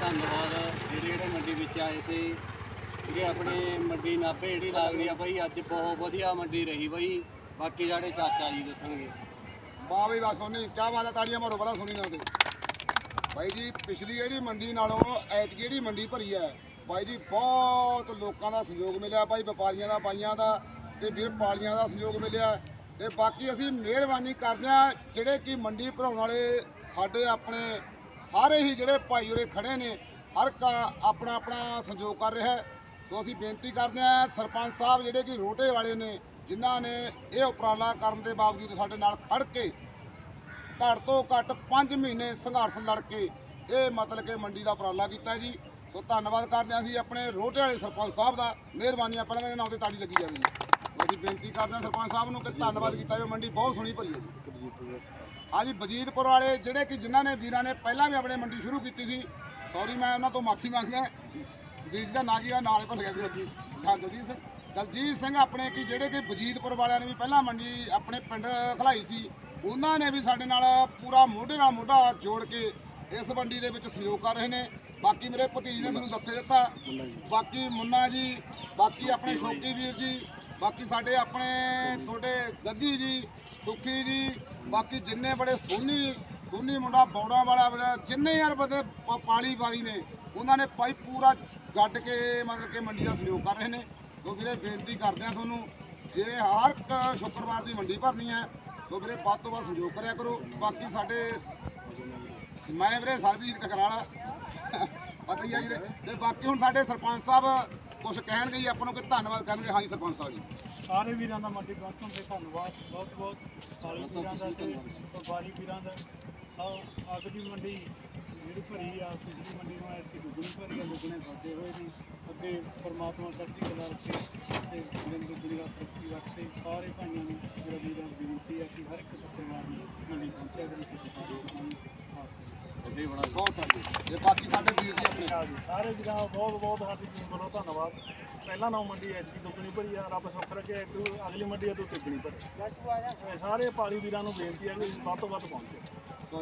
ਧੰਨਵਾਦ। ਜਿਹੜੇ ਜਿਹੜੇ ਮੰਡੀ ਵਿੱਚ ਆਏ ਤੇ ਜਿਹੜੇ ਆਪਣੇ ਮੰਡੀ ਨਾਭੇ ਜਿਹੜੀ ਲੱਗਦੀ ਆ ਬਾਈ, ਅੱਜ ਬਹੁਤ ਵਧੀਆ ਮੰਡੀ ਰਹੀ ਬਾਈ। ਬਾਕੀ ਸਾਡੇ ਚਾਚਾ ਜੀ ਦੱਸਣਗੇ। ਵਾਹ ਬਈ ਬਸ ਸੋਨੀ, ਕਿਆ ਬਾਤ ਹੈ ਤਾੜੀਆਂ ਮਾਰੋ ਬੜਾ ਸੁਣੀ ਨਾ ਤੇ। ਬਾਈ ਜੀ, ਪਿਛਲੀ ਜਿਹੜੀ ਮੰਡੀ ਨਾਲੋਂ ਐਤਕੀ ਜਿਹੜੀ ਮੰਡੀ ਭਰੀ ਹੈ ਬਾਈ ਜੀ, ਬਹੁਤ ਲੋਕਾਂ ਦਾ ਸਹਿਯੋਗ ਮਿਲਿਆ ਬਾਈ, ਵਪਾਰੀਆਂ ਦਾ, ਬਾਈਆਂ ਦਾ ਤੇ ਵੀਰ ਪਾਲੀਆਂ ਦਾ ਸਹਿਯੋਗ ਮਿਲਿਆ। ਤੇ ਬਾਕੀ ਅਸੀਂ ਮਿਹਰਬਾਨੀ ਕਰਦੇ ਹਾਂ ਜਿਹੜੇ ਕਿ ਮੰਡੀ ਭਰਾਉਣ ਵਾਲੇ ਸਾਡੇ ਆਪਣੇ ਸਾਰੇ ਹੀ ਜਿਹੜੇ ਭਾਈ ਉਰੇ ਖੜੇ ਨੇ, ਹਰ ਇੱਕ ਆਪਣਾ ਆਪਣਾ ਸੰਯੋਗ ਕਰ ਰਿਹਾ ਹੈ। ਸੋ ਅਸੀਂ ਬੇਨਤੀ ਕਰਦੇ ਹਾਂ ਸਰਪੰਚ ਸਾਹਿਬ ਜਿਹੜੇ ਕਿ ਰੋਟੇ ਵਾਲੇ ਨੇ, ਜਿਨ੍ਹਾਂ ਨੇ ਇਹ ਉਪਰਾਲਾ ਕਰਨ ਦੇ ਬਾਵਜੂਦ ਸਾਡੇ ਨਾਲ ਖੜ ਕੇ ਘੱਟ ਤੋਂ ਘੱਟ 5 ਮਹੀਨੇ ਸੰਘਰਸ਼ ਲੜ ਕੇ ਇਹ ਮਤਲਬ ਕਿ ਮੰਡੀ ਦਾ ਉਪਰਾਲਾ ਕੀਤਾ ਜੀ। ਸੋ ਧੰਨਵਾਦ ਕਰਦੇ ਹਾਂ ਅਸੀਂ ਆਪਣੇ ਰੋਟੇ ਵਾਲੇ ਸਰਪੰਚ ਸਾਹਿਬ ਦਾ। ਮਿਹਰਬਾਨੀ ਆ ਪਹਿਲਾਂ ਦੇ ਨਾਮ ਤੇ ਤਾੜੀ ਲੱਗੀ ਜਾਵੇ ਜੀ। ਸੋ ਅਸੀਂ ਬੇਨਤੀ ਕਰਦੇ ਹਾਂ ਸਰਪੰਚ ਸਾਹਿਬ ਨੂੰ ਕਿ ਧੰਨਵਾਦ ਕੀਤਾ ਜਾਵੇ। ਮੰਡੀ ਬਹੁਤ ਸੋਹਣੀ ਭਰੀ ਹੈ ਜੀ। ਹਾਂਜੀ ਵਜੀਦਪੁਰ ਵਾਲੇ ਜਿਹੜੇ ਕਿ ਜਿਨ੍ਹਾਂ ਨੇ ਵੀਰਾਂ ਨੇ ਪਹਿਲਾਂ ਵੀ ਆਪਣੇ ਮੰਡੀ ਸ਼ੁਰੂ ਕੀਤੀ ਸੀ। ਸੌਰੀ ਮੈਂ ਉਹਨਾਂ ਤੋਂ ਮਾਫੀ ਮੰਗਦਾ। ਵੀਰ ਜੀ ਦਾ ਨਾਂ ਕੀ ਆ? ਨਾਲ ਭੁੱਲ ਗਿਆ ਵੀਰ ਜੀ ਹਾਂ ਦਲਜੀਤ ਸਿੰਘ ਦਲਜੀਤ ਸਿੰਘ ਆਪਣੇ ਕੀ ਜਿਹੜੇ ਕਿ ਵਜੀਦਪੁਰ ਵਾਲਿਆਂ ਨੇ ਵੀ ਪਹਿਲਾਂ ਮੰਡੀ ਆਪਣੇ ਪਿੰਡ ਖਲਾਈ ਸੀ। ਉਹਨਾਂ ਨੇ ਵੀ ਸਾਡੇ ਨਾਲ ਪੂਰਾ ਮੋਢੇ ਨਾਲ ਮੋਢਾ ਜੋੜ ਕੇ ਇਸ ਮੰਡੀ ਦੇ ਵਿੱਚ ਸਹਿਯੋਗ ਕਰ ਰਹੇ ਨੇ। ਬਾਕੀ ਮੇਰੇ ਭਤੀਜ ਨੇ ਤੁਹਾਨੂੰ ਦੱਸੇ ਦਿੱਤਾ। ਬਾਕੀ ਮੁੰਨਾ ਜੀ, ਬਾਕੀ ਆਪਣੇ ਸ਼ੌਕੀ ਵੀਰ ਜੀ, ਬਾਕੀ ਸਾਡੇ ਆਪਣੇ ਤੁਹਾਡੇ ਗੱਗੀ ਜੀ, ਸੁਖੀ ਜੀ, ਬਾਕੀ ਜਿੰਨੇ ਬੜੇ ਸੋਨੀ ਸੋਨੀ ਮੁੰਡਾ ਬੌੜਾ ਵਾਲਾ ਜਿੰਨੇ ਯਾਰ ਬੰਦੇ ਪਾਲੀ ਵਾਲੀ ਨੇ, ਉਹਨਾਂ ਨੇ ਭਾਈ ਪੂਰਾ ਗੱਡ ਕੇ, ਮਤਲਬ ਕਿ ਮੰਡੀ ਦਾ ਸਹਿਯੋਗ ਕਰ ਰਹੇ ਨੇ। ਸੋ ਵੀਰੇ, ਬੇਨਤੀ ਕਰਦੇ ਆ ਤੁਹਾਨੂੰ, ਜੇ ਹਰ ਇੱਕ ਸ਼ੁੱਕਰਵਾਰ ਦੀ ਮੰਡੀ ਭਰਨੀ ਹੈ, ਸੋ ਵੀਰੇ, ਵੱਧ ਤੋਂ ਵੱਧ ਸਹਿਯੋਗ ਕਰਿਆ ਕਰੋ। ਬਾਕੀ ਸਾਡੇ ਮੈਂ ਵੀਰੇ ਸਰਬਜੀਤ ਕਕਰਾਲਾ। ਪਤਾ ਹੀ ਆ ਵੀਰੇ। ਤੇ ਬਾਕੀ ਹੁਣ ਸਾਡੇ ਸਰਪੰਚ ਸਾਹਿਬ ਕੁਝ ਕਹਿਣਗੇ ਜੀ, ਆਪਾਂ ਨੂੰ ਕਿ ਧੰਨਵਾਦ ਕਰਨਗੇ। ਹਾਂਜੀ, ਸਰਪੰਚ ਸਾਹਿਬ ਜੀ। ਸਾਰੇ ਵੀਰਾਂ ਦਾ ਮੰਡੀ ਪਹੁੰਚਣ ਤੇ ਧੰਨਵਾਦ। ਬਹੁਤ ਬਹੁਤ ਸਾਰੇ ਵੀਰਾਂ ਦਾ ਤੇ ਵਪਾਰੀ ਵੀਰਾਂ ਦਾ। ਸਭ ਅੱਗ ਮੰਡੀ ਜਿਹੜੀ ਭਰੀ ਆ ਪਿਛਲੀ ਮੰਡੀ ਨੂੰ ਐਤਕੀ ਦੁੱਗਣੀ ਭਰੀ ਆ ਦੁੱਗਣੇ ਸੌਦੇ ਹੋਏ ਨੇ। ਅੱਗੇ ਪਰਮਾਤਮਾ ਚੜ੍ਹਦੀ ਕਲਾ ਰੱਖੇ ਤੇ ਦਿਨ ਦੁੱਗਣੀ ਦਾ ਤਰੱਕੀ ਰੱਖੇ। ਸਾਰੇ ਭਾਈਆਂ ਨੂੰ ਮੇਰਾ ਵੀਰਾਂ ਦੀ ਬੇਨਤੀ ਹੈ ਕਿ ਹਰ ਇੱਕ ਸ਼ੁੱਕਰਵਾਰ ਨੂੰ ਮੰਡੀ ਪਹੁੰਚਿਆ ਕਰੀ ਕਿਸੇ ਦਾ ਨੂੰ ਅੱਗੇ ਬੜਾ ਬਹੁਤ ਹੈ ਜੀ। ਤੇ ਬਾਕੀ ਸਾਡੇ ਵੀਰ ਜੀ ਆਪਣੇ। ਸਾਰੇ ਵੀਰਾਂ ਦਾ ਬਹੁਤ ਬਹੁਤ ਸਾਡੀ ਟੀਮ ਵੱਲੋਂ ਧੰਨਵਾਦ। ਪਹਿਲਾਂ ਨਾ ਮੰਡੀ ਐਤਕੀ ਦੁੱਗਣੀ ਭਰੀ ਆ ਰੱਬ ਸੁੱਖ ਰੱਖੇ। ਅੱਗੋਂ ਅਗਲੀ ਮੰਡੀ ਆ ਤੋਂ ਤਿੱਗਣੀ ਭਰੀ। ਇਹ ਸਾਰੇ ਪਾਲੀ ਵੀਰਾਂ ਨੂੰ ਬੇਨਤੀ ਹੈ ਕਿ ਵੱਧ ਤੋਂ ਵੱਧ ਪਹੁੰਚੋ। ਸੋ